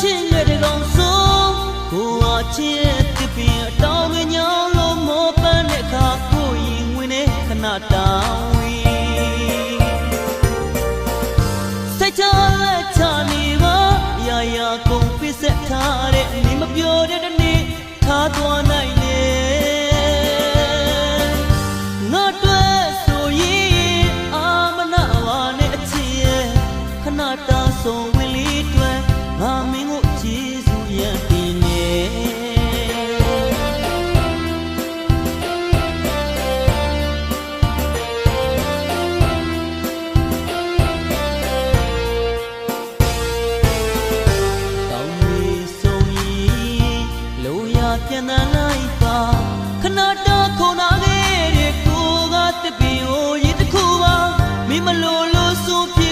ချင်းငယ်တကောင်ဆုံးကိုဝါချင်းတပင်အ ပြန်နာလိုက်ပါခဏတော့ခုန်နာခဲ့တဲ့ကိုကတပင်ဟိုရင်တစ်ခုပါမင်းမလို့လို့ဆိုပြ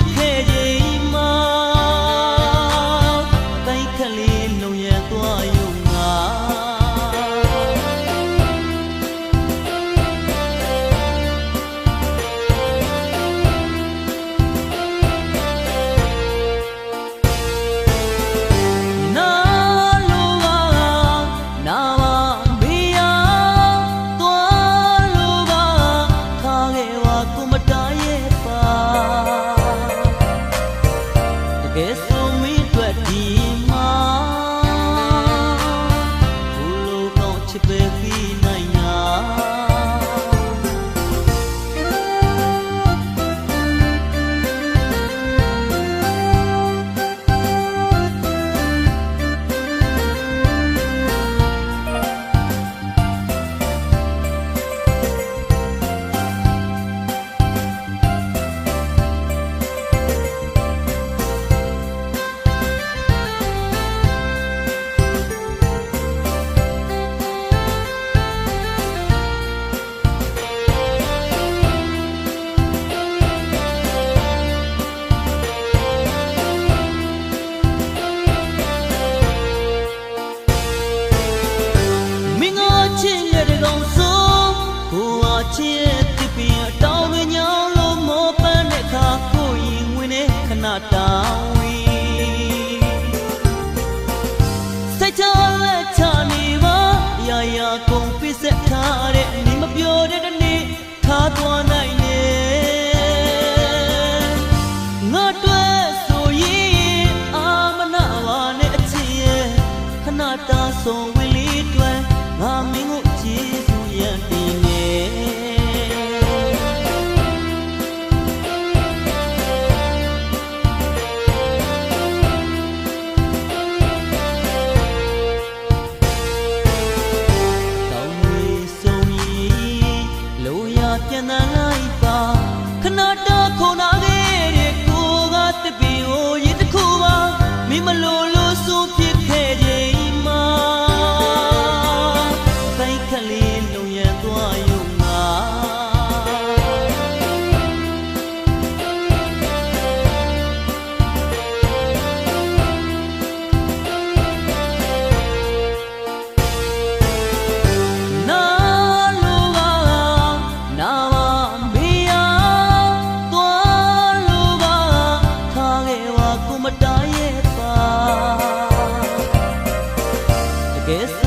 ဆုံဝင်လေးတွယ်ငါမင်း is